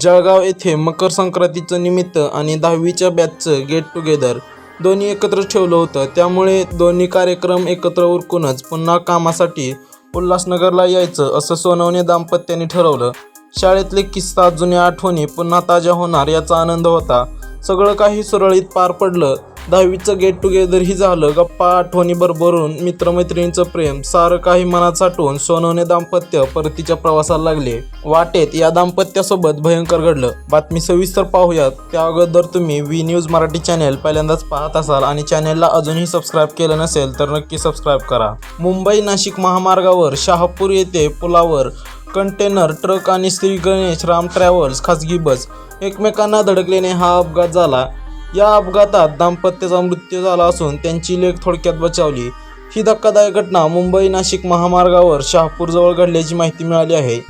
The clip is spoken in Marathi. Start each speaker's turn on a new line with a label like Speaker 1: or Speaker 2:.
Speaker 1: जळगाव येथे मकर संक्रांतीचं निमित्त आणि दहावीच्या बॅचचं गेट टुगेदर दोन्ही एकत्र ठेवलं होतं. त्यामुळे दोन्ही कार्यक्रम एकत्र उरकूनच पुन्हा कामासाठी उल्हासनगरला यायचं असं सोनवणे दाम्पत्याने ठरवलं. शाळेतले किस्सा जुन्या आठवणी पुन्हा ताज्या होणार याचा आनंद होता. सगळं काही सुरळीत पार पडलं. दहावीचं गेट टुगेदरही झालं. गप्पा आठवणी भरभरून मित्रमैत्रिणींचं प्रेम सारं काही मनात साठवून सोनवणे दाम्पत्य परतीच्या प्रवासाला लागले. वाटेत या दाम्पत्यासोबत भयंकर घडलं. बातमी सविस्तर पाहूयात. त्या अगोदर तुम्ही व्ही न्यूज मराठी चॅनेल पहिल्यांदाच पाहत असाल आणि चॅनेलला अजूनही सबस्क्राईब केलं नसेल तर नक्की सबस्क्राईब करा. मुंबई नाशिक महामार्गावर शहापूर येथे पुलावर कंटेनर ट्रक आणि श्री गणेश राम ट्रॅव्हल्स खाजगी बस एकमेकांना धडकल्याने हा अपघात झाला. या अपघातात दाम्पत्याचा मृत्यू झाला असून त्यांची लेख थोडक्यात बचावली. ही धक्कादायक घटना मुंबई नाशिक महामार्गावर शहापूरजवळ घडल्याची माहिती मिळाली आहे.